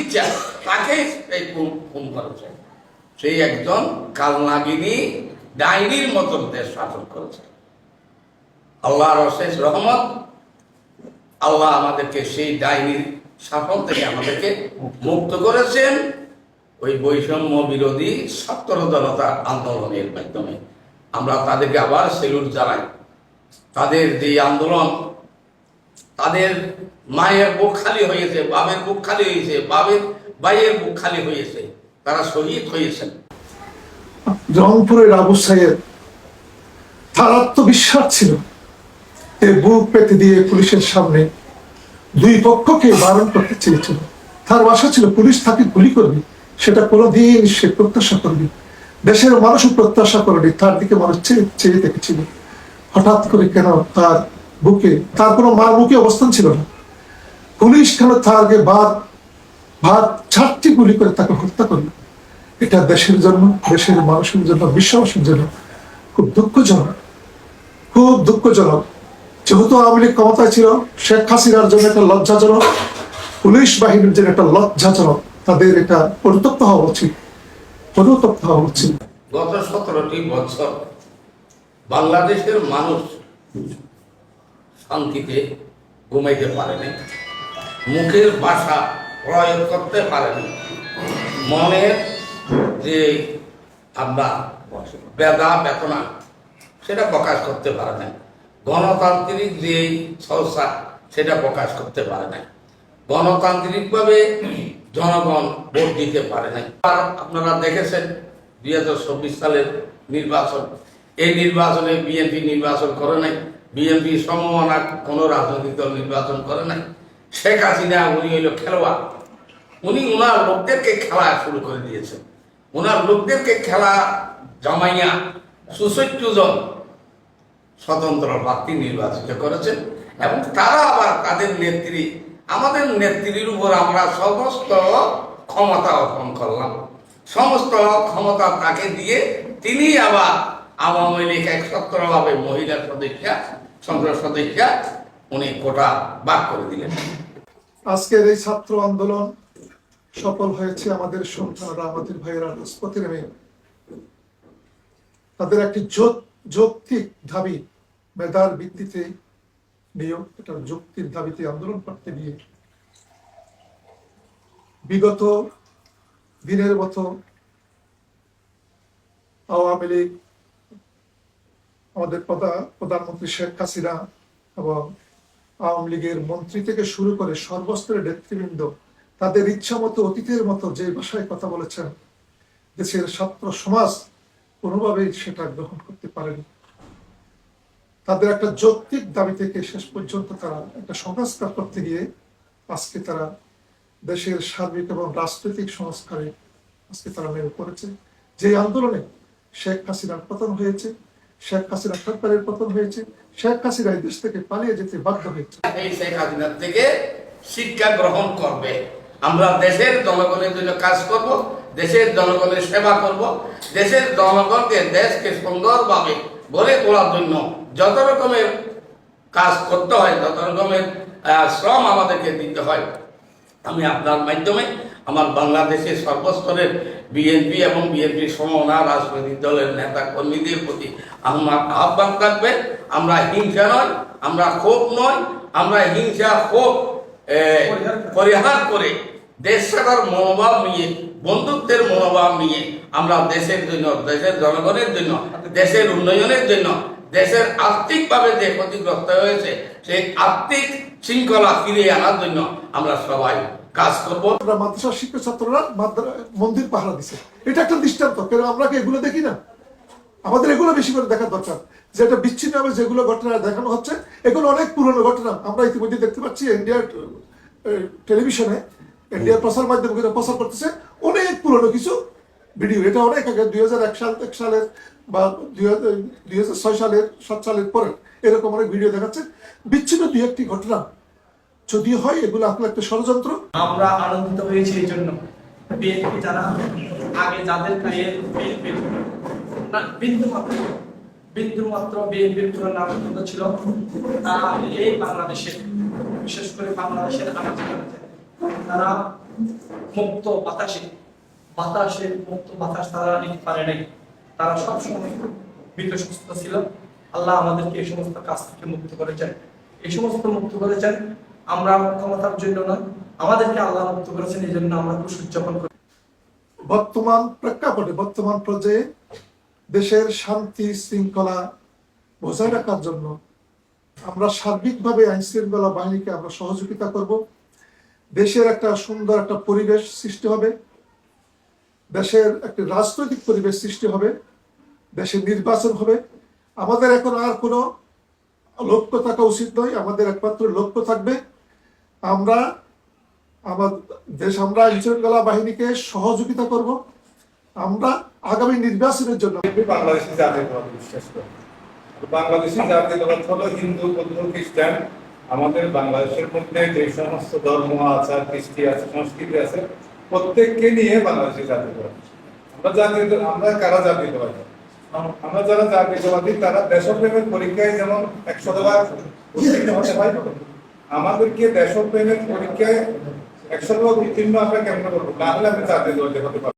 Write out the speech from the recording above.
ইচ্ছা, তাকে এই খুন করেছে সেই একজন কালনাগিনী ডাইনির মতন দেশ শাসন করেছে। আল্লাহর অশেষ রহমত, আল্লাহ আমাদেরকে সেই ডাইনির শাসন থেকে আমাদেরকে মুক্ত করেছেন। ওই বৈষম্য বিরোধী ছাত্র আন্দোলনের মাধ্যমে। আমরা তাদেরকে আবার সেলুট জানাই। তাদের যে আন্দোলন তাদের মায়ের বুক খালি হয়েছে বাবের বুক খালি হয়েছে বাবের ভাইয়ের বুক খালি হয়েছে, তারা শহীদ হয়েছেন। রংপুরের আবু সাইয়েদ, তার আত্মবিশ্বাস ছিল এ বুক পেতে দিয়ে পুলিশের সামনে দুই পক্ষকে বারণ করতে চেয়েছিল। তার বাসা ছিল পুলিশ তাকে গুলি করবে, সেটা কোনোদিন সে প্রত্যাশা করবে দেশের মানুষও প্রত্যাশা করেনি তার দিকে মানুষ চেয়ে চেয়ে দেখেছিল। হঠাৎ করে কেন তার বুকে তার কোনো মার বুকে অবস্থান ছিল না। পুলিশ কেন তাকে বাদ ভাত চারটি গুলি করে তাকে হত্যা করল? এটা দেশের জন্য, দেশের মানুষের জন্য বিশ্ববাসীর জন্য খুব দুঃখজনক। খুব দুঃখজনক। যেহেতু আওয়ামী লীগ ক্ষমতায় ছিল, শেখ হাসিনার জন্য একটা লজ্জাজনক, পুলিশ বাহিনীর জন্য একটা লজ্জাজনক, তাদের এটা পরিতপ্ত হওয়া উচিত। পরিতপ্ত হওয়া উচিত। গত সতেরোটি বছর বাংলাদেশের মানুষ শান্তিতে ঘুমাইতে পারেনি মুখের ভাষা প্রয়োগ করতে পারেনি মনের যে আমরা বেদা বেতনা সেটা প্রকাশ করতে পারে না গণতান্ত্রিক যে সংস্থা, সেটা প্রকাশ করতে পারে না গণতান্ত্রিকভাবে জনগণ ভোট দিতে পারে নাই। আর আপনারা দেখেছেন দুই হাজার চব্বিশ সালের নির্বাচন। এই নির্বাচনে বিএনপি নির্বাচন করে নাই। বিএনপি সমমনা কোনো রাজনৈতিক দল নির্বাচন করে নাই। শেখ হাসিনা, উনি হইল খেলোয়াড়। উনি ওনার লোকদেরকে খেলা শুরু করে দিয়েছেন। ওনার লোকদেরকে খেলা জমাইয়া সুসজ্জ জন স্বতন্ত্র প্রার্থী নির্বাচিত করেছেন এবং তারা আবার তাদের নেত্রী, আমাদের নেত্রীর উপর আমরা সমস্ত ক্ষমতা অর্পণ করলাম। সমস্ত ক্ষমতা তাকে দিয়ে তিনি আবার আওয়ামী লীগ একসত্রভাবে মহিলা সদস্যা সংসদ সদস্যা উনি কোটা বাদ করে দিলেন। আজকের এই ছাত্র আন্দোলন সফল হয়েছে আমাদের সন্তানরা আমাদের ভাইয়েরা তাদের একটি যৌক্তিক দাবি মেধার ভিত্তিতে নিয়োগ, এটা যুক্তির দাবিতে আন্দোলন করতে গিয়ে। বিগত দিনের মতো আওয়ামী লীগ আমাদের প্রধানমন্ত্রী শেখ হাসিনা এবং আওয়ামী লীগের মন্ত্রী থেকে শুরু করে সর্বস্তরের নেতৃবৃন্দ তাদের ইচ্ছা মতো অতীতের মতো যে ভাষায় কথা বলেছেন, দেশের ছাত্র সমাজ কোনোভাবেই সেটা গ্রহণ করতে পারেনি। তাদের একটা যৌক্তিক দাবি থেকে শেষ পর্যন্ত তারা একটা সংস্কার করতে গিয়ে আজকে তারা দেশের সার্বিক এবং রাজনৈতিক সংস্কারে আজকে তারা নেমে পড়েছে যে আন্দোলনে শেখ হাসিনার পতন হয়েছে শেখ হাসিনা সরকারের পতন হয়েছে, শেখ হাসিনা দেশ থেকে পালিয়ে যেতে বাধ্য হয়েছে। এই শেখ হাসিনার থেকে শিক্ষা গ্রহণ করবে। আমরা দেশের জনগণের জন্য কাজ করব, দেশের জনগণের সেবা করব, দেশের জনগণকে দেশকে সুন্দরভাবে গড়ে তোলার জন্য যত রকমের কাজ করতে হয়, যত রকমের শ্রম আমাদেরকে দিতে হয়। আমি আপনার মাধ্যমে আমার বাংলাদেশের সর্বস্তরের বিএনপি এবং বিএনপি সমনা রাজনৈতিক দলের নেতা কর্মীদের প্রতি আমার আহ্বান থাকবে আমরা হিংসা নয় আমরা ক্ষোভ নয় আমরা হিংসা ক্ষোভ পরিহার করে। দেশ সেবার মনোভাব নিয়ে বন্ধুত্বের মনোভাব নিয়ে আমরা দেশের জন্য দেশের জনগণের জন্য দেশের উন্নয়নের জন্য দেশের আর্থিকভাবে যে ক্ষতিগ্রস্ত হয়েছে সেই আর্থিক শৃঙ্খলা ফিরিয়ে আনার জন্য আমরা সবাই কাজ করব। মাদ্রাসা শিক্ষক ছাত্ররা মন্দির পাহারা দিছে। এটা একটা দৃষ্টান্ত কেন আমরা কি এগুলো দেখি না? আমাদের এগুলো বেশি করে দেখার দরকার। যেটা বিচ্ছিন্নভাবে যেগুলো ঘটনা দেখানো হচ্ছে এগুলো অনেক পুরনো ঘটনা। আমরা ইতিমধ্যে দেখতে পাচ্ছি ইন্ডিয়ার টেলিভিশনে ইন্ডিয়ার প্রচার মাধ্যমে কিন্তু প্রচার করতেছে অনেক পুরনো কিছু ভিডিও এটা অনেক আগে দুই হাজার এক সাল এক সালের বা দুই হাজার দুই হাজার ছয় সালের সাত সালের পরে এরকম অনেক ভিডিও দেখাচ্ছে। বিচ্ছিন্ন দুই একটি ঘটনা। যদি হয়, এগুলো আসলে একটা ষড়যন্ত্র? আমরা আনন্দিত হয়েছি এই জন্য। বিএনপি যারা আগে যাদের গায়ে বিএনপি বিন্দু মাত্র বিন্দু মাত্র বিএনপির পুরো নাম ছিল, তারা এই বাংলাদেশে, বিশেষ করে বাংলাদেশের তারা মুক্ত বাতাসে বাতাসের মুক্ত বাতাস তারা নিতে পারে নাই। তারা সবসময় বিতস্ত ছিল। আল্লাহ আমাদেরকে এই সমস্ত কাজ থেকে মুক্ত করেছেন। এই সমস্ত মুক্ত করেছেন আমরা ক্ষমতার জন্য নয়, আমাদেরকে আল্লাহ মুক্ত করেছেন এই জন্য আমরা খুশি উদযাপন করি। বর্তমান প্রেক্ষাপটে, বর্তমান পর্যায়ে দেশের শান্তি, শৃঙ্খলা বজায় রাখার জন্য আমরা সার্বিকভাবে আইন শৃঙ্খলা বাহিনীকে আমরা সহযোগিতা করব। দেশের একটা সুন্দর একটা পরিবেশ সৃষ্টি হবে। দেশের একটি রাজনৈতিক পরিবেশ সৃষ্টি হবে। দেশের নির্বাচন হবে। আমাদের এখন আর কোনো লক্ষ্য থাকা উচিত নয়। আমাদের একমাত্র লক্ষ্য থাকবে আমরা আমার দেশ, আমরা আইন শৃঙ্খলা বাহিনীকে সহযোগিতা করব। আমরা আগামী নির্বাচনের জন্য বাংলাদেশি বিশ্বাস করে। হলো হিন্দু, বৌদ্ধ, খ্রিস্টান, আমাদের বাংলাদেশের মধ্যে যে সমস্ত ধর্ম আচার কৃষ্টি আছে, সংস্কৃতি আছে, প্রত্যেককে নিয়ে বাংলাদেশি জাতীয়তাবাদ আমরা জাতীয় আমরা কারা জাতীয়তাবাদী আমরা যারা জাতীয়তাবাদী তারা দেশপ্রেমের পরীক্ষায় যেমন একশো উত্তীর্ণ হতে হয় আমাদেরকে দেশপ্রেমের পরীক্ষায় একশো উত্তীর্ণ আমরা কেমন করব তাহলে আমি জাতীয়তাবাদী হতে পারব।